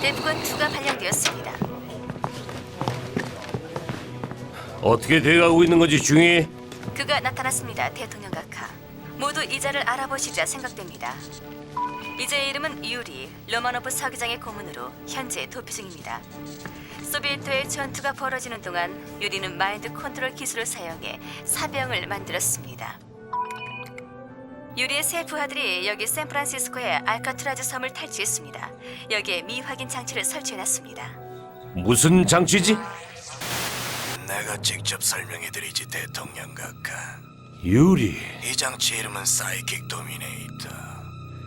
데프건 2가 발령되었습니다. 어떻게 돼가고 있는 건지 중에 그가 나타났습니다. 대통령 각하. 모두 이자를 알아보시자 생각됩니다. 이자의 이름은 유리, 로마노프 사기장의 고문으로 현재 도피 중입니다. 소비에트의 전투가 벌어지는 동안 유리는 마인드 컨트롤 기술을 사용해 사병을 만들었습니다. 유리의 세 부하들이 여기 샌프란시스코의 알카트라즈 섬을 탈취했습니다. 여기에 미확인 장치를 설치해놨습니다. 무슨 장치지? 내가 직접 설명해드리지 대통령 각하 유리. 이 장치 이름은 사이킥 도미네이터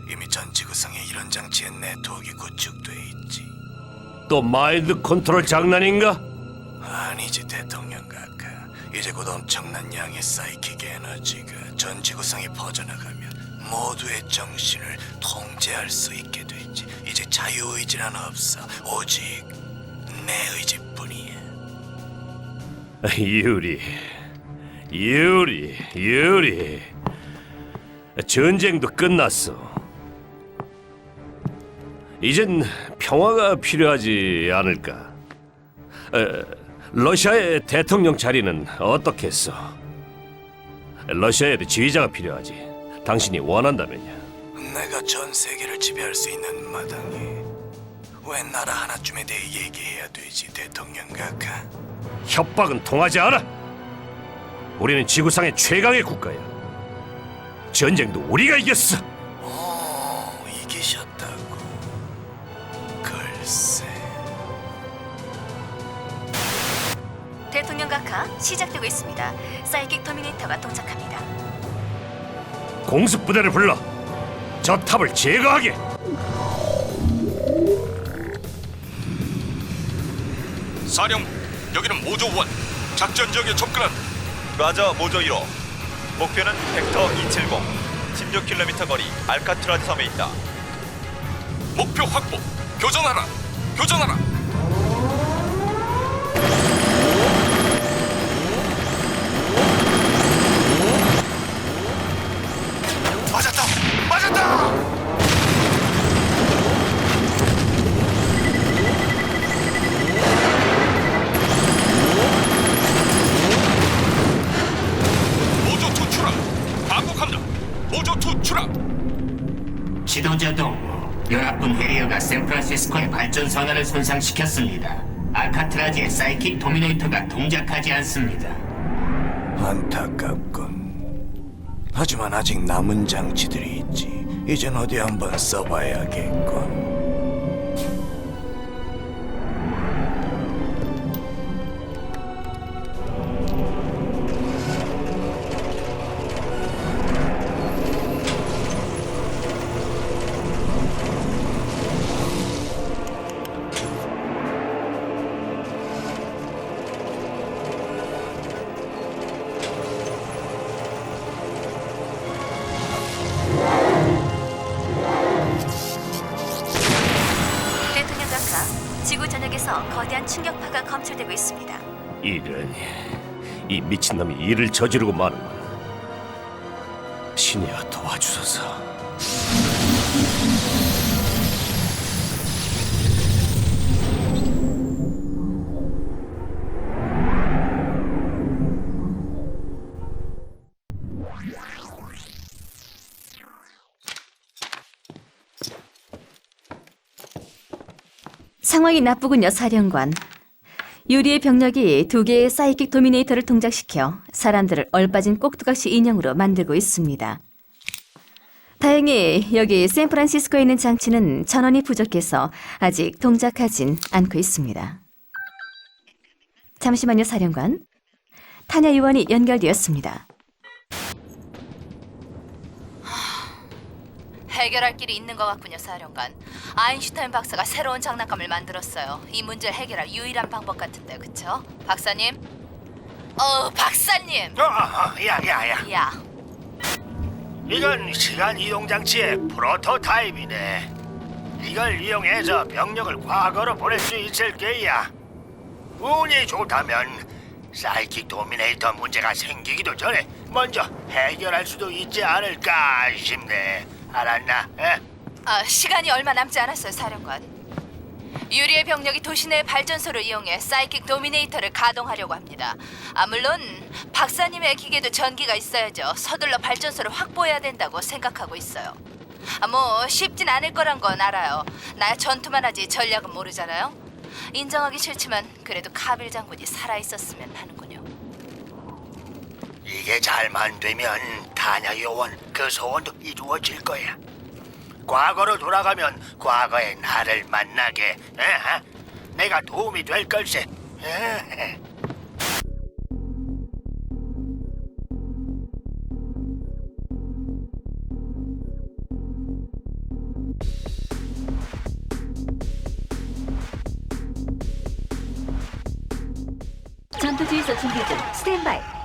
이미 전 지구상에 이런 장치의 네트워크가 구축돼 있지 또 마인드 컨트롤 장난인가? 아니지 대통령 각하 이제 곧 엄청난 양의 사이킥 에너지가 전 지구상에 퍼져나가면 모두의 정신을 통제할 수 있게 되지 이제 자유의지란 없어 오직 내 의지뿐이야 유리. 유리. 유리. 전쟁도 끝났어. 이젠 평화가 필요하지 않을까? 에, 러시아의 대통령 자리는 어떻겠어? 러시아에도 지휘자가 필요하지. 당신이 원한다면요. 내가 전 세계를 지배할 수 있는 마당에 왜 나라 하나쯤에 대해 얘기해야 되지 대통령 각하 협박은 통하지 않아. 우리는 지구상의 최강의 국가야. 전쟁도 우리가 이겼어. 오 이기셨다고 글쎄 대통령 각하 시작되고 있습니다. 사이킥 터미네이터가 도착합니다. 공습 부대를 불러. 저 탑을 제거하게. 사령 여기는 모조 원. 작전 지역에 접근한. 라자 모조 1호. 목표는 벡터 270 16km 거리 알카트라즈 섬에 있다. 목표 확보. 교전하라. 교전하라 맞았다 맞았다! 모조 투 추락 반복한다 모조 투 추락 지도자 동무 연합군 해리어가 샌프란시스코의 발전소 하나를 손상시켰습니다. 알카트라즈의 사이킥 도미네이터가 동작하지 않습니다. 안타깝군. 하지만 아직 남은 장치들이 있지 이젠 어디 한번 써봐야겠군 지구 전역에서 거대한 충격파가 검출되고 있습니다. 이런 이 미친 놈이 일을 저지르고 마는군. 신이여 도와주소서. 상황이 나쁘군요, 사령관. 유리의 병력이 두 개의 사이킥 도미네이터를 동작시켜 사람들을 얼빠진 꼭두각시 인형으로 만들고 있습니다. 다행히 여기 샌프란시스코에 있는 장치는 전원이 부족해서 아직 동작하진 않고 있습니다. 잠시만요, 사령관. 타냐 요원이 연결되었습니다. 해결할 길이 있는 것 같군요, 사령관. 아인슈타인 박사가 새로운 장난감을 만들었어요. 이 문제를 해결할 유일한 방법 같은데, 그쵸? 박사님? 어, 박사님! 야야 야 야, 이건 시간 이동 장치의 프로토타입이네 이걸 이용해서 병력을 과거로 보낼 수 있을 게야 운이 좋다면 사이킥 도미네이터 문제가 생기기도 전에 먼저 해결할 수도 있지 않을까 싶네 알았나? 에? 아, 시간이 얼마 남지 않았어요, 사령관. 유리의 병력이 도시 내 발전소를 이용해 사이킥 도미네이터를 가동하려고 합니다. 아 물론 박사님의 기계도 전기가 있어야죠. 서둘러 발전소를 확보해야 된다고 생각하고 있어요. 아 뭐 쉽진 않을 거란 건 알아요. 나 전투만 하지 전략은 모르잖아요. 인정하기 싫지만 그래도 카빌 장군이 살아 있었으면 하는군요. 이게 잘만 되면 다냐 요원 그 소원도 이루어질 거야. 과거로 돌아가면 과거의 나를 만나게. 에? 내가 도움이 될 걸세. 에? 전투 주의소 준비 중. 스탠바이.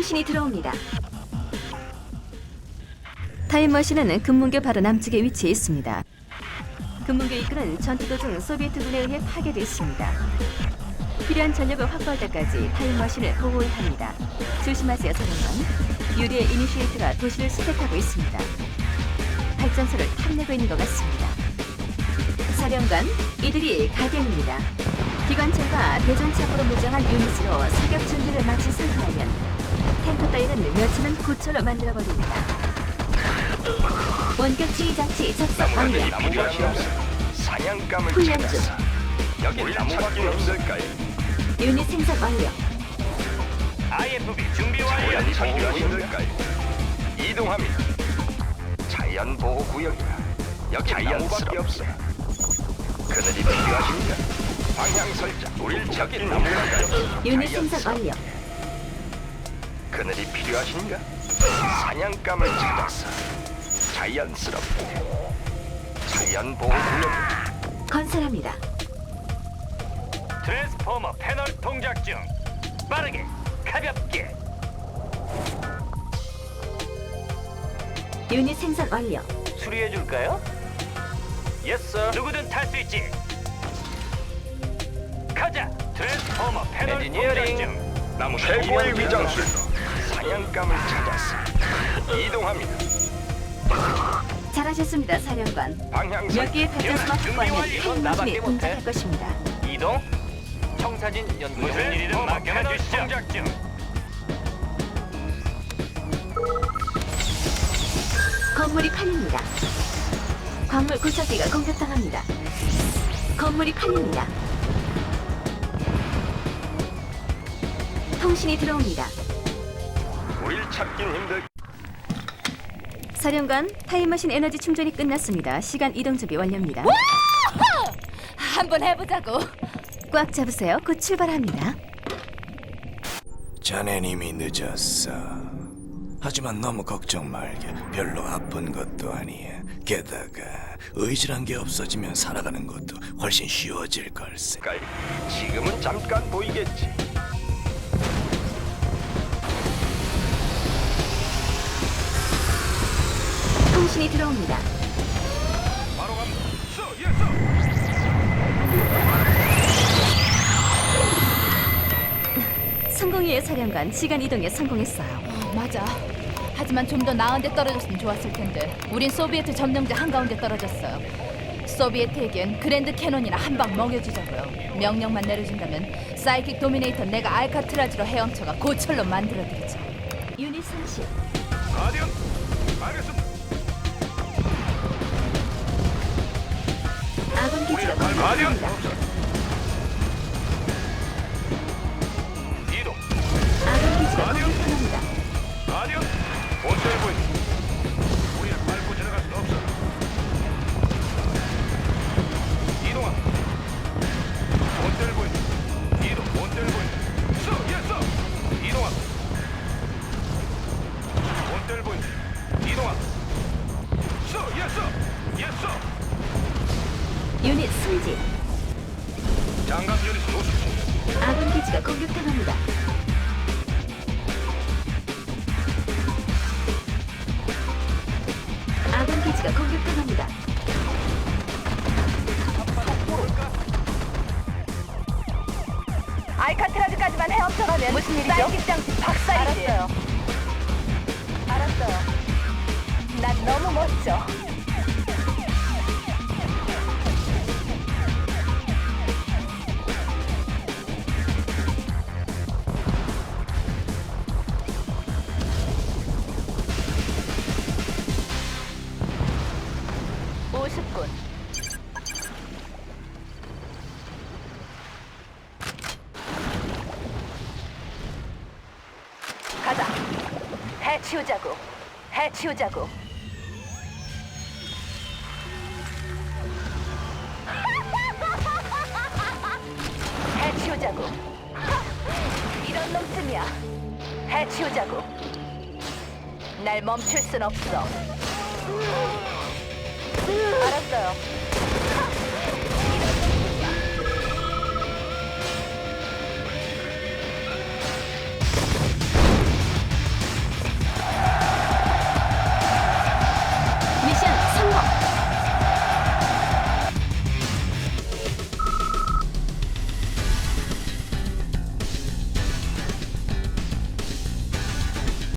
통신이 들어옵니다. 타임머신은 금문교 바로 남측에 위치해 있습니다. 금문교 입구는 전투 도중 소비에트군에 의해 파괴됐습니다. 필요한 전력을 확보할 때까지 타임머신을 보호해야 합니다. 조심하세요, 사령관. 유리의 이니시에이트가 도시를 수색하고 있습니다. 발전소를 탐내고 있는 것 같습니다. 사령관, 이들이 가디언입니다. 기관총과 대전차으로 무장한 유닛으로 사격 준비를 마치 상승하면 탱크 따위는 며칠은 고철로 만들어버립니다. 원격 지휘 장치 접속 완료. 나무밖에 없어. 사냥감을 훈련 중. 여기 나무밖에 없을까요? 유닛 생산 완료. IFB 준비 완료. 자연 보호 힘들까요? 이동합니다. 자연 보호 구역이야. 여기 나무밖에 없어. 그늘이 필요하십니까? 방향 설정. 우릴 찾긴 나무가 없어. 유닛 생산 완료. 그늘이 필요하신가? 사냥감을 찾았어. 자연스럽게. 자연 보호 구역. 건설합니다. 트랜스포머 패널 동작 중. 빠르게, 가볍게. 유닛 생산 완료. 수리해 줄까요? 예스. 누구든 탈 수 있지. 가자. 트랜스포머 패널 동작 중. 나무 최고의 위장술. 사냥감을 찾았어. 이동합니다. 잘하셨습니다, 사령관. 방향 몇 개의 발전소가 확보하면 타임머신에 동작할 것입니다. 이동. 청사진 연구. 무슨 일이든 맡겨놔 주시죠. 동작 중. 건물이 팔립니다. 광물 구석기가 공격당합니다. 건물이 팔립니다. 통신이 들어옵니다. 찾긴 힘들. 사령관, 타임머신 에너지 충전이 끝났습니다. 시간 이동 준비 완료입니다. 한번 해보자고. 꽉 잡으세요. 곧 출발합니다. 자넨 이미 늦었어. 하지만 너무 걱정 말게. 별로 아픈 것도 아니야. 게다가 의지란 게 없어지면 살아가는 것도 훨씬 쉬워질 걸세. 지금은 잠깐 보이겠지. 통신이 들어옵니다. 바로 예, 쏘. 성공이에요, 사령관. 시간 이동에 성공했어요. 맞아. 하지만 좀 더 나은 데 떨어졌으면 좋았을 텐데. 우린 소비에트 점령자 한가운데 떨어졌어요. 소비에트에겐 그랜드 캐논이나 한 방 먹여주자고요. 명령만 내려준다면 사이킥 도미네이터 내가 알카트라즈로 헤엄쳐가 고철로 만들어드리죠. 유닛 손실. 가디언. 공격합니다. 승진. 장갑 유닛 노수. 아군 기지가 공격당합니다. 아군 기지가 공격당합니다. 알카트라즈까지만 헤엄쳐가면 무슨 일이죠? 사이킥 장치 박살이지. 알았어요. 알았어요. 난 너무 멋져. 해치우자고. 해치우자고. 해치우자고. 이런 놈쯤이야. 해치우자고. 날 멈출 순 없어. 알았어요.